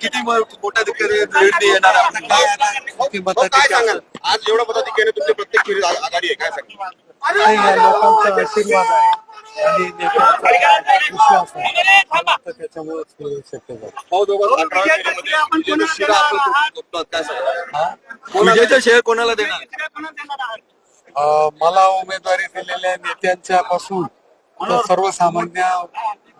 किती म- मोठ्या ठिकाणी निर्णय येणार हो, काय सांगाल? आज एवढं मताधिक्याने तुमच्या प्रत्येक फेरीत आ- आघाडी आहे काय सांगाल? नाही, या लोकांचा आशीर्वाद आहे. आणि नेत्यांचा विश्वास आहे. फक्त त्याच्यामुळेच हे शक्य झालं. भाऊ दोघं अठरा फेरीमध्ये विजयाचा शिरा आपण झोपतात. काय सांगाल? विजयाचा शेअर कोणाला देणार? अं, मला उमेदवारी दिलेल्या नेत्यांच्या पासून तर सर्वसामान्य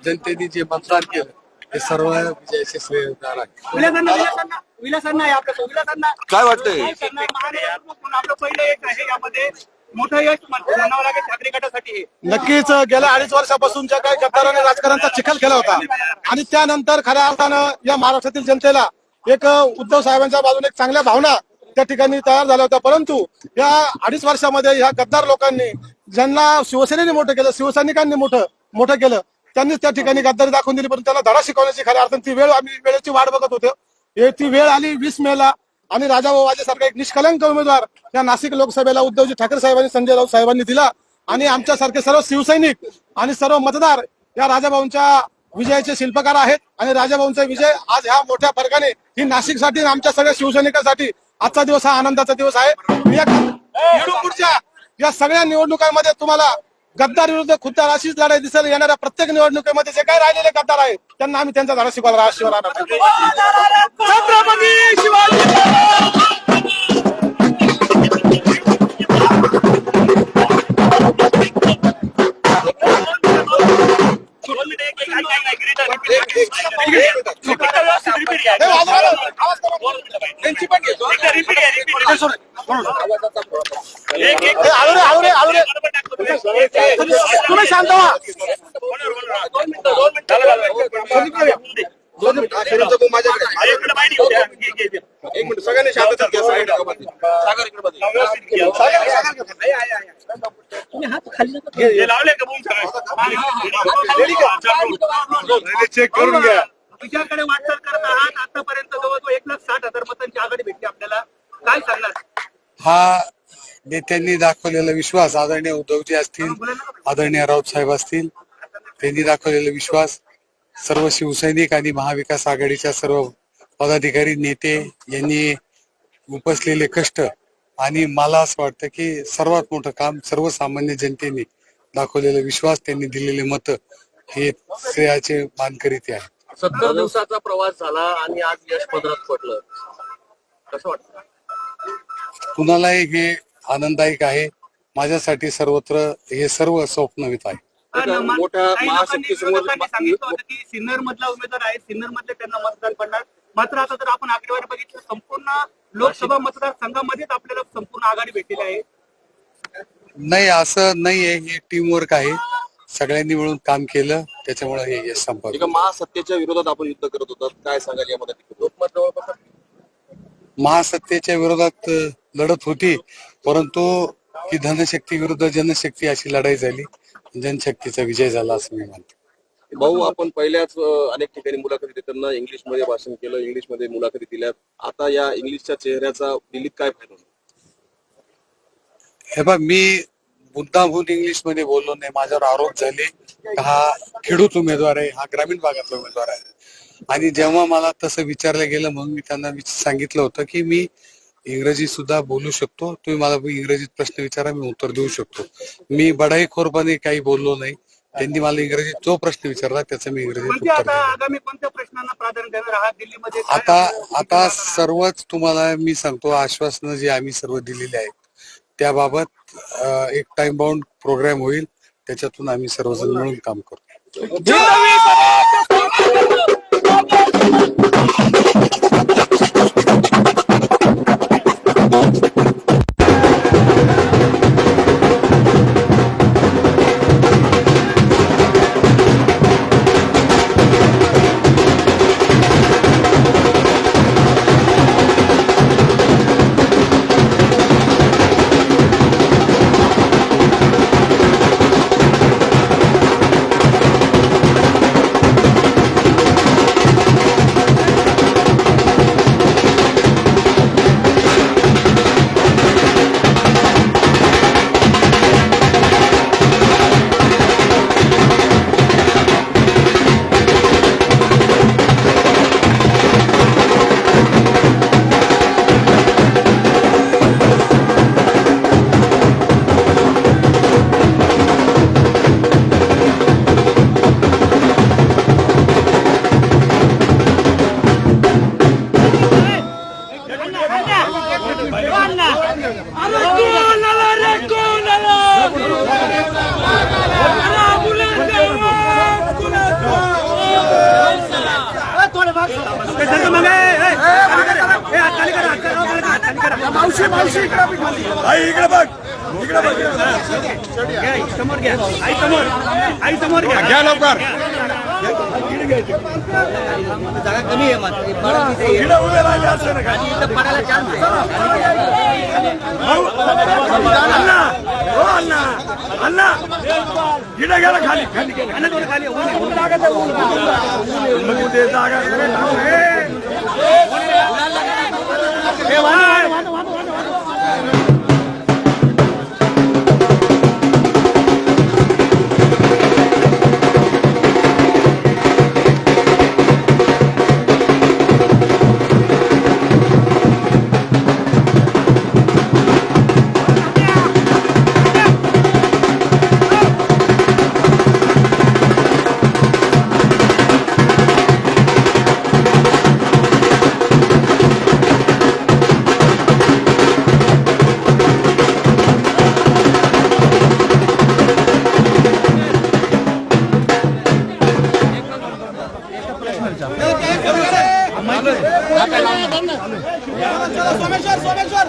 जनतेने जे मतदान केलं ते सर्व विजयाचे श्रेय देणार आहे विलासांना विलासांना विलासांना आहे आपल्या विलासांना काय वाटतंय? आपलं पहिलं एक आहे यामध्ये. मोठं यश म्हणावं लागेल ठाकरे गटासाठी हे. नक्कीच गेल्या अडीच वर्षापासून ज्या काही गद्दाराने राजकारणाचा चिखल केला होता. आणि त्यानंतर खऱ्या अर्थानं या महाराष्ट्रातील जनतेला एक उद्धव साहेबांच्या बाजूने एक चांगल्या भावना त्या ठिकाणी तयार झाल्या होत्या. परंतु या अडीच वर्षामध्ये ह्या गद्दार लोकांनी ज्यांना शिवसेनेने मोठं केलं शिवसैनिकांनी मोठं मोठं केलं त्यांनीच त्या ठिकाणी गद्दारी दाखवून दिली परंतु त्यांना धडा शिकवण्याची खऱ्या अर्थ ती वेळ आम्ही वेळेची वाट बघत होतो. ती वेळ आली वीस मेला आणि राजाभाऊ वाजेसारखा एक निष्कलंक उमेदवार या नाशिक लोकसभेला उद्धवजी ठाकरे साहेबांनी संजय राऊत साहेबांनी दिला. आणि आमच्यासारखे सर्व शिवसैनिक आणि सर्व मतदार या राजाभाऊंच्या विजयाचे शिल्पकार आहेत. आणि राजाभाऊंचा विजय आज ह्या मोठ्या फरकाने ही नाशिकसाठी आणि आमच्या सगळ्या शिवसैनिकांसाठी आजचा दिवस हा आनंदाचा दिवस आहे. या सगळ्या निवडणुकांमध्ये तुम्हाला गद्दार विरुद्ध खुद्दार अशीच लढाई दिसेल येणाऱ्या प्रत्येक निवडणुकीमध्ये जे काही राहिलेले गद्दार आहेत त्यांना आम्ही त्यांचा धडा शिकवायला शिवाय छत्रपती शिवाजी चेक करून घ्या. विजयाकडे वाटचाल करत आहात आतापर्यंत जवळजवळ एक लाख साठ हजार मतांची आघाडी भेटली आपल्याला. काय सांगणार? हा नेत्यांनी दाखवलेला विश्वास. आदरणीय उद्धवजी असतील आदरणीय राऊत साहेब असतील त्यांनी दाखवलेला विश्वास. सर्व शिवसैनिक आणि महाविकास आघाडीच्या सर्व पदाधिकारी नेते यांनी उपसलेले कष्ट आणि मला असं वाटतं की सर्वात मोठं काम सर्वसामान्य जनतेने दाखवलेला विश्वास त्यांनी दिलेले मत हे श्रेयाचे मानकरी ते आहे सत्तर दिवसाचा प्रवास झाला आणि आज यश पदरात पडलं. कसं वाटतं? कुणालाही हे आनंददायक आहे. माझ्यासाठी सर्वत्र हे सर्व स्वप्नवित आहे. महाशक्तीसमोर- की सिन्नर मधला उमेदवार आहे सिन्नर मधले त्यांना मतदान पडणार. मात्र आता जर आपण आकडेवारी बघितलं संपूर्ण लोकसभा मतदारसंघामध्येच आपल्याला संपूर्ण आघाडी भेटलेली आहे. नाही असं नाहीये. हे टीम वर्क आहे. सगळ्यांनी मिळून काम केलं त्याच्यामुळे हे यश संपवलं एका महासत्तेच्या विरोधात आपण युद्ध करत होतात काय सांगाल यामध्ये? लोकमत जवळपास महासत्तेच्या विरोधात लढत होती परंतु ही धनशक्ती विरुद्ध जनशक्ती अशी लढाई झाली. जनशक्तीचा विजय झाला असं मी मानतो भाऊ आपण पहिल्याच अं, अनेक ठिकाणी मुलाखती देताना इंग्लिशमध्ये भाषण केलं इंग्लिशमध्ये मुलाखती दिल्यात आता या इंग्लिशच्या चेहऱ्याचा दिल्लीत काय फायदा? हे बघ मी मुद्दामहून इंग्लिशमध्ये बोललो नाही माझ्यावर आरोप झाले हा खेडूत उमेदवार आहे हा ग्रामीण भागातला उमेदवार आहे. आणि जेव्हा मला तसं विचारलं गेलं म्हणून मी त्यांना सांगितलं होतं की मी इंग्रजी सुद्धा बोलू शकतो. तुम्ही मला इंग्रजीत प्रश्न विचारा मी उत्तर देऊ शकतो. मी बढाईखोरपणे काही बोललो नाही. त्यांनी मला इंग्रजीत जो प्रश्न विचारला त्याचं मी इंग्रजीत म्हणजे आता आता सर्वच तुम्हाला मी सांगतो आश्वासनं जी आम्ही सर्व दिलेली आहेत त्याबाबत एक टाइम बाउंड प्रोग्राम होईल. त्याच्यातून आम्ही सर्वजण मिळून काम करू मावशी मावशी इकडे बघ. इकडे बघ. समोर घ्या आई समोर आई समोर घ्या घ्या लवकर. जागा कमी आहे मात्र उभे राहिले. पडायला चान्स आहे भाऊ, अण्णा. अण्णा. अण्णा. इकडे गेला खाली. खाली खाली. जागा ஏ வாங்க வாங்க வாங்க வாங்க வாங்க. वाढ. सोमेश्वर सोमेश्वर